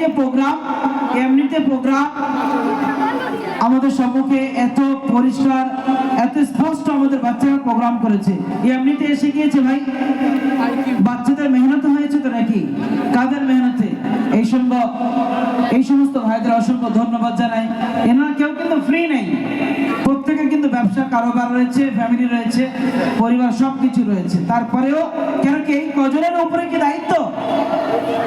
যে প্রোগ্রাম, এমনিতে প্রোগ্রাম, আমাদের সম্মুখে এত পরিষ্কার, এত স্পষ্ট আমাদের বাচ্চারা প্রোগ্রাম করেছে। এমনিতে এসে গিয়েছে ভাই? বাচ্চাদের মেহনত হয়েছে তো নাকি? কাদের মেহনতে? এই সম্ভব এই সমস্ত ভাইদের অসংখ্য ধন্যবাদ জানাই। এনারা কেউ কিন্তু ফ্রি নেই। প্রত্যেকের কিন্তু ব্যবসা কারোবার রয়েছে ফ্যামিলি রয়েছে, পরিবার সব কিছু রয়েছে। তারপরেও কেন কি এই কজনের উপরে কি দায়িত্ব?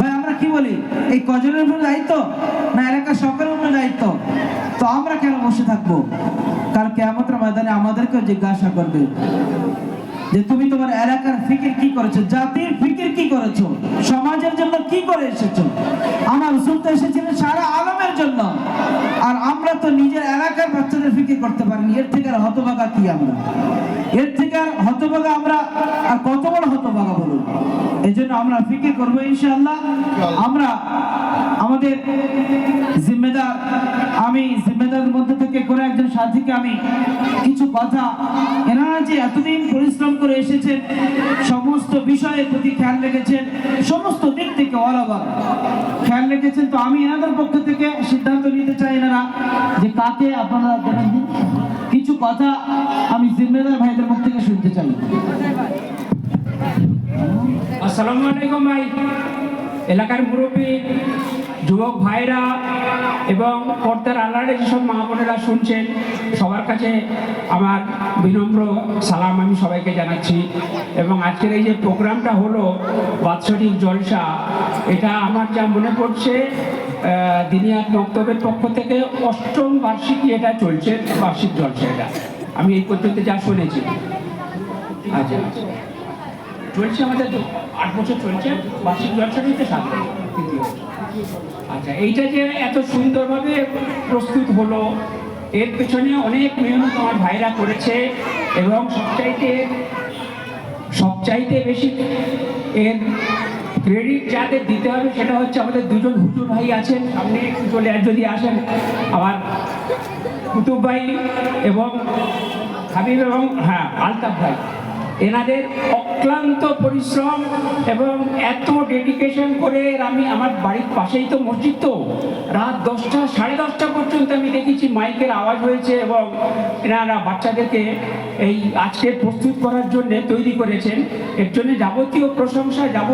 ভাই কি বলি? এই কজনের উপরে দায়িত্ব না এলাকার সকলের উপরে দায়িত্ব? তো আমরা কেন বসে থাকব? কাল কেমতের ময়দানে আমাদেরকেও জিজ্ঞাসা করবে যে তুমি তোমার এলাকার ফিকির কি করেছ? জাতির ফিকির কি করেছ? সমাজের জন্য কি করে এসেছ? আমার রসুল তো এসেছিলেন সারা আলমের জন্য। আর আমরা তো নিজের এলাকার বাচ্চাদের ফিকির করতে পারিনি। এর থেকে আর হতভাগা কি আমরা? এর থেকে আর হতভাগা আমরা আর কত বড় হতভাগা বলুন? এই জন্য আমরা ফিকির করব, ইনশাআল্লাহ। আমরা আমাদের জিম্মেদার, আমি জিম্মেদার মধ্যে থেকে করে একজন সাথীকে আমি কিছু কথা, এনারা যে এতদিন পরিশ্রম করে এসেছেন, সমস্ত বিষয়ের প্রতি খেয়াল রেখেছেন, সমস্ত দিক থেকে অল ওভার খেয়াল রেখেছেন তো আমি এনাদের পক্ষ থেকে সিদ্ধান্ত নিতে চাই এনারা যে কাকে আপনারা দেবেন কিছু কথা আমি জিম্মেদার ভাইদের মুখ থেকে শুনতে চাই। আসসালামু আলাইকুম ভাই। এলাকার মুরব্বী, যুবক ভাইরা এবং পর্দার আল্লাহরে যেসব মা বোনেরা শুনছেন, সবার কাছে আমার বিনম্র সালাম আমি সবাইকে জানাচ্ছি। এবং আজকের এই যে প্রোগ্রামটা হলো বাৎসরিক জলসা, এটা আমার যা মনে পড়ছে দিনিয়াত বক্তব্যের পক্ষ থেকে অষ্টম বার্ষিকী এটা চলছে, বার্ষিক জলসা এটা। আমি এই পর্যন্ত যা শুনেছি। আচ্ছা। চলছে আমাদের আট বছর চলছে, বার্ষিক জলসাটাই তো সাত আচ্ছা এইটা যে এত সুন্দরভাবে প্রস্তুত হলো, এর পেছনে অনেক মেহনত আমার ভাইরা করেছে এবং সবচাইতে সবচাইতে বেশি এর ক্রেডিট যাদের দিতে হবে সেটা হচ্ছে আমাদের দুজন হুজুর ভাই আছেন, সামনে চলে যদি আসেন, আমার কুতুব ভাই এবং হাবিব এবং হ্যাঁ আলতাফ ভাই। এনাদের অক্লান্ত পরিশ্রম এবং এত ডেডিকেশন করে আমি আমার বাড়ির পাশেই তো মসজিদ তো। রাত দশটা, সাড়ে দশটা পর্যন্ত আমি দেখেছি মাইকের আওয়াজ হয়েছে এবং এনারা বাচ্চাদেরকে এই আজকে প্রস্তুত করার জন্য তৈরি করেছেন। এর জন্য যাবতীয় প্রশংসা যাব